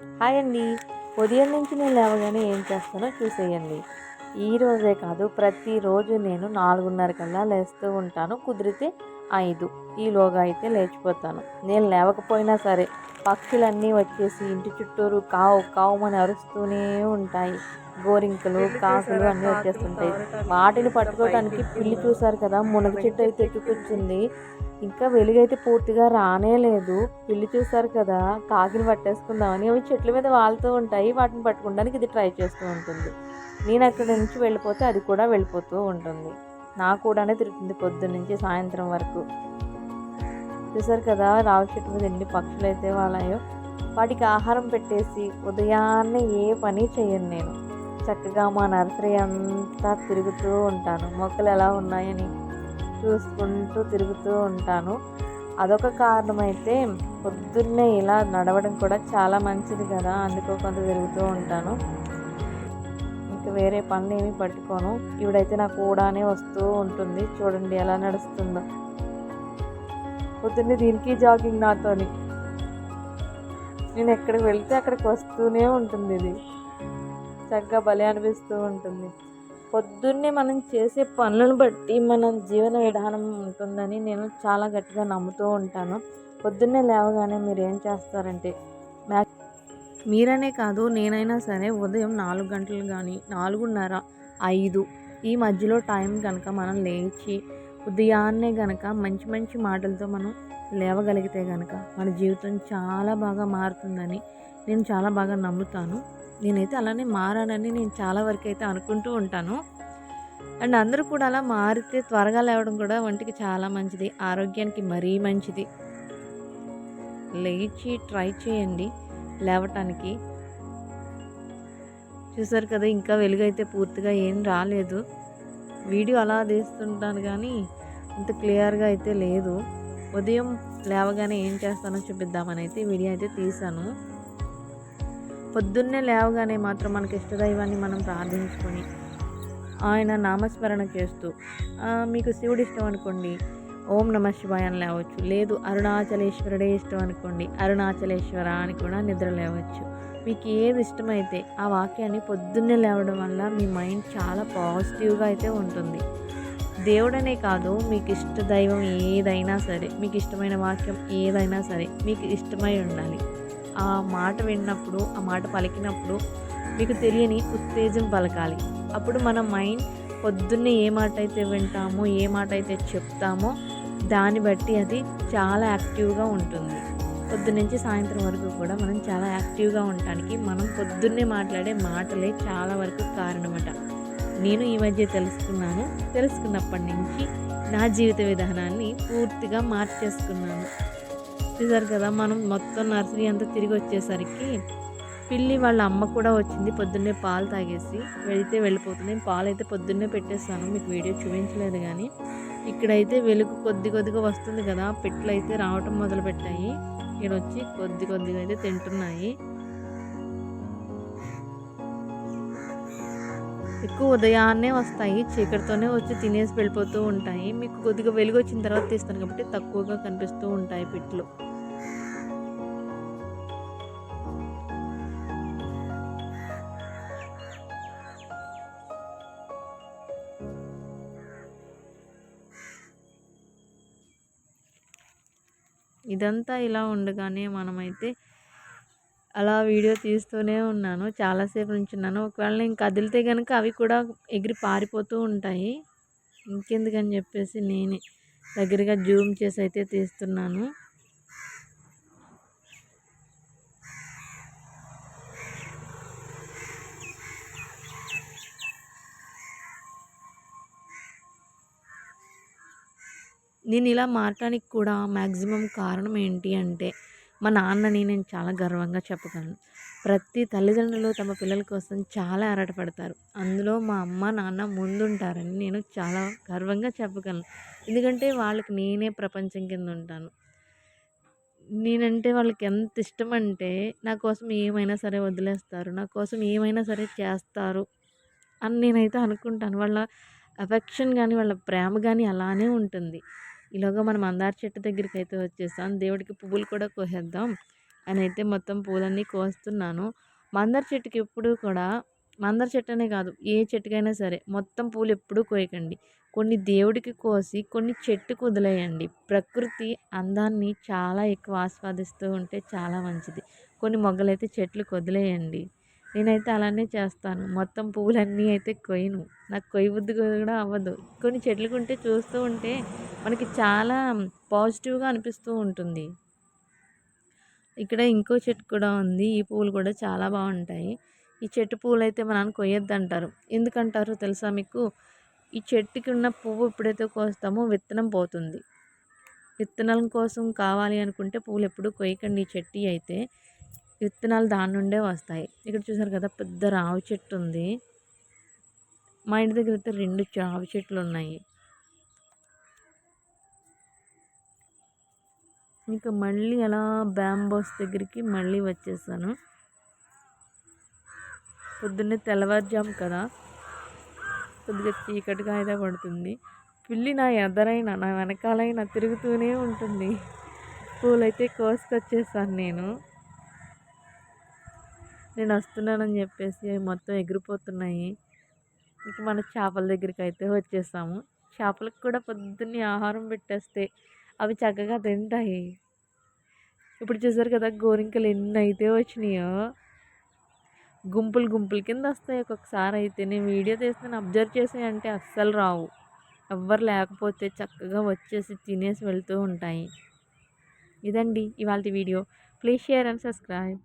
Hi అండి. ఉదయం నుంచి నేను లేవగానే ఏం చేస్తానో చూసేయండి. ఈ రోజే కాదు ప్రతిరోజు నేను నాలుగున్నర కల్లా లేస్తూ ఉంటాను. కుదిరితే ఐదు. ఈలోగా అయితే లేచిపోతాను. నేను లేవకపోయినా సరే పక్షులన్నీ వచ్చేసి ఇంటి చుట్టూరు కావు కావుమని అరుస్తూనే ఉంటాయి. గోరింకలు కాకులు అన్నీ వచ్చేస్తుంటాయి. వాటిని పట్టుకోవడానికి పిల్లి చూసారు కదా మునగ చెట్టు అయితే ఎక్కుకొచ్చింది ఇంకా వెలుగైతే పూర్తిగా రానే లేదు. పిల్లి చూసారు కదా కాకిని పట్టేసుకుందామని. అవి చెట్ల మీద వాళ్తూ ఉంటాయి. వాటిని పట్టుకోవడానికి ఇది ట్రై చేస్తూ ఉంటుంది. నేను అక్కడి నుంచి వెళ్ళిపోతే అది కూడా వెళ్ళిపోతూ ఉంటుంది. నా కూడానే తిరుగుతుంది పొద్దున్న నుంచి సాయంత్రం వరకు. చూసారు కదా రావి చెట్టు మీద ఎన్ని పక్షులు అయితే వాళ్ళయో వాటికి ఆహారం పెట్టేసి ఉదయాన్నే ఏ పని చేయను నేను. చక్కగా మా నర్సరీ అంతా తిరుగుతూ ఉంటాను. మొక్కలు ఎలా ఉన్నాయని. చూసుకుంటూ తిరుగుతూ ఉంటాను. అదొక కారణం అయితే పొద్దున్నే ఇలా నడవడం కూడా చాలా మంచిది కదా అందుకో కొంత తిరుగుతూ ఉంటాను. ఇంకా వేరే పనులు ఏమీ పట్టుకోను. ఇవిడైతే నాకు కూడానే వస్తూ ఉంటుంది. చూడండి ఎలా నడుస్తుందో. పొద్దున్నే దీనికి జాగింగ్ నాతోని. నేను ఎక్కడికి వెళ్తే అక్కడికి వస్తూనే ఉంటుంది ఇది. చక్కగా భలే అనిపిస్తూ ఉంటుంది. పొద్దున్నే మనం చేసే పనులను బట్టి మన జీవన విధానం ఉంటుందని నేను చాలా గట్టిగా నమ్ముతూ ఉంటాను. పొద్దున్నే లేవగానే మీరు ఏం చేస్తారంటే మీరనే కాదు నేనైనా సరే ఉదయం నాలుగు గంటలు కానీ నాలుగున్నర ఐదు ఈ మధ్యలో టైం కనుక మనం లేచి ఉదయాన్నే కనుక మంచి మంచి మాటలతో మనం లేవగలిగితే కనుక మన జీవితం చాలా బాగా మారుతుందని నేను చాలా బాగా నమ్ముతాను. నేనైతే అలానే మారానని నేను చాలా వరకు అయితే అనుకుంటూ ఉంటాను. అండ్ అందరూ కూడా అలా మారితే త్వరగా లేవడం కూడా ఒంటికి చాలా మంచిది ఆరోగ్యానికి మరీ మంచిది. లేచి ట్రై చేయండి లేవటానికి. చూసారు కదా ఇంకా వెలుగైతే పూర్తిగా ఏం రాలేదు. వీడియో అలా తీస్తుంటాను కానీ అంత క్లియర్గా అయితే లేదు. ఉదయం లేవగానే ఏం చేస్తానో చూపిద్దామని అయితే వీడియో అయితే తీసాను పొద్దున్నే లేవగానే మాత్రం మనకి ఇష్టదైవాన్ని మనం ప్రార్థించుకొని ఆయన నామస్మరణ చేస్తూ మీకు శివుడు ఇష్టం అనుకోండి ఓం నమ శివాయ అని లేవచ్చు. లేదు అరుణాచలేశ్వరుడే ఇష్టం అనుకోండి అరుణాచలేశ్వర అని కూడా నిద్ర లేవచ్చు. మీకు ఏది ఇష్టమైతే ఆ వాక్యాన్ని పొద్దున్నే లేవడం వల్ల మీ మైండ్ చాలా పాజిటివ్గా అయితే ఉంటుంది. దేవుడనే కాదు మీకు ఇష్ట దైవం ఏదైనా సరే మీకు ఇష్టమైన వాక్యం ఏదైనా సరే మీకు ఇష్టమై ఉండాలి. ఆ మాట విన్నప్పుడు ఆ మాట పలికినప్పుడు మీకు తెలియని ఉత్తేజం పలకాలి. అప్పుడు మన మైండ్ పొద్దున్నే ఏ మాట అయితే వింటామో ఏ మాట అయితే చెప్తామో దాన్ని బట్టి అది చాలా యాక్టివ్గా ఉంటుంది. పొద్దున్నుంచి సాయంత్రం వరకు కూడా మనం చాలా యాక్టివ్గా ఉండటానికి మనం పొద్దున్నే మాట్లాడే మాటలే చాలా వరకు కారణమట. నేను ఈ మధ్య తెలుసుకున్నాను. తెలుసుకున్నప్పటి నుంచి నా జీవిత విధానాన్ని పూర్తిగా మార్చేసుకున్నాను. చూసారు కదా మనం మొత్తం నర్సరీ అంతా తిరిగి వచ్చేసరికి పిల్లి వాళ్ళ అమ్మ కూడా వచ్చింది. పొద్దున్నే పాలు తాగేసి వెళితే వెళ్ళిపోతుంది. పాలు అయితే పొద్దున్నే పెట్టేస్తాను. మీకు వీడియో చూపించలేదు కానీ ఇక్కడైతే వెలుగు కొద్ది కొద్దిగా వస్తుంది కదా. పెట్లు అయితే రావటం మొదలు పెట్టాయి ఇక్కడ వచ్చి కొద్ది కొద్దిగా అయితే తింటున్నాయి. ఎక్కువ ఉదయాన్నే వస్తాయి చీకటితోనే వచ్చి తినేసి వెళ్ళిపోతూ ఉంటాయి. మీకు కొద్దిగా వెలుగు వచ్చిన తర్వాత తీస్తాను కాబట్టి తక్కువగా కనిపిస్తూ ఉంటాయి పిట్లు. ఇదంతా ఇలా ఉండగానే మనమైతే అలా వీడియో తీస్తూనే ఉన్నాను. చాలాసేపు నుంచున్నాను ఒకవేళ నేను కదిలితే కనుక అవి కూడా ఎగిరి పారిపోతూ ఉంటాయి. ఇంకెందుకని చెప్పేసి నేనే దగ్గరగా జూమ్ చేసి అయితే తీస్తున్నాను. నేను ఇలా మారటానికి కూడా మ్యాక్సిమం కారణం ఏంటి అంటే మా నాన్నని నేను చాలా గర్వంగా చెప్పగలను. ప్రతి తల్లిదండ్రులు తమ పిల్లల కోసం చాలా ఆరాటపడతారు. అందులో మా అమ్మ నాన్న ముందుంటారని నేను చాలా గర్వంగా చెప్పగలను. ఎందుకంటే వాళ్ళకి నేనే ప్రపంచం కింద ఉంటాను. నేనంటే వాళ్ళకి ఎంత ఇష్టం అంటే నా కోసం ఏమైనా సరే వదిలేస్తారు నా కోసం ఏమైనా సరే చేస్తారు అని నేనైతే అనుకుంటాను. వాళ్ళ అఫెక్షన్ కానీ వాళ్ళ ప్రేమ కానీ అలానే ఉంటుంది. ఇలాగ మనం మందార చెట్టు దగ్గరికి అయితే వచ్చేసాం. దేవుడికి పువ్వులు కూడా కోసేద్దాం అని అయితే మొత్తం పూలన్నీ కోస్తున్నాను. మందార చెట్టుకి ఎప్పుడు కూడా మందార చెట్టు అనే కాదు ఏ చెట్టుకైనా సరే మొత్తం పూలు ఎప్పుడూ కోయకండి. కొన్ని దేవుడికి కోసి కొన్ని చెట్టుకు వదిలేయండి. ప్రకృతి అందాన్ని చాలా ఎక్కువ ఆస్వాదిస్తూ ఉంటే చాలా మంచిది. కొన్ని మొగ్గలైతే చెట్లకు వదిలేయండి. నేనైతే అలానే చేస్తాను. మొత్తం పువ్వులన్నీ అయితే కొయ్యను. నాకు కొయ్య బుద్ధి కూడా అవ్వదు. కొన్ని చెట్లు ఉంటే చూస్తూ ఉంటే మనకి చాలా పాజిటివ్గా అనిపిస్తూ ఉంటుంది. ఇక్కడ ఇంకో చెట్టు కూడా ఉంది. ఈ పువ్వులు కూడా చాలా బాగుంటాయి. ఈ చెట్టు పువ్వులు అయితే మా నాన్న కొయ్యొద్దు అంటారు ఎందుకంటారు తెలుసా మీకు? ఈ చెట్టుకి ఉన్న పువ్వు ఎప్పుడైతే కోస్తామో విత్తనం పోతుంది. విత్తనాల కోసం కావాలి అనుకుంటే పువ్వులు ఎప్పుడు కొయ్యకండి ఈ చెట్టు అయితే. విత్తనాలు దాని నుండే వస్తాయి. ఇక్కడ చూసారు కదా పెద్ద రావి చెట్టు ఉంది. మా ఇంటి దగ్గర అయితే రెండు రావి చెట్లు ఉన్నాయి. ఇంకా మళ్ళీ అలా బ్యాంబోస్ దగ్గరికి మళ్ళీ వచ్చేసాను. పొద్దున్నే తెల్లవారుజాము కదా కొద్దిగా చీకటిగా అయితే పడుతుంది. పిల్లి నా ఎదరైనా నా వెనకాలైనా తిరుగుతూనే ఉంటుంది. పూలైతే కోసుకొచ్చేసాను నేను. నేను వస్తున్నానని చెప్పేసి మొత్తం ఎగిరిపోతున్నాయి. ఇంక మన చేపల దగ్గరికి అయితే వచ్చేసాము. చేపలకు కూడా పొద్దున్నే ఆహారం పెట్టేస్తే అవి చక్కగా తింటాయి. ఇప్పుడు చూసారు కదా గోరింకలు ఎన్ని అయితే వచ్చినాయో. గుంపులు గుంపుల కింద వస్తాయి ఒక్కొక్కసారి అయితే. నేను వీడియో తీస్తాను అబ్జర్వ్ చేసి అంటే అస్సలు రావు. ఎవ్వరు లేకపోతే చక్కగా వచ్చేసి తినేసి వెళ్తూ ఉంటాయి. ఇదండి ఇవాళ video. Please share and subscribe.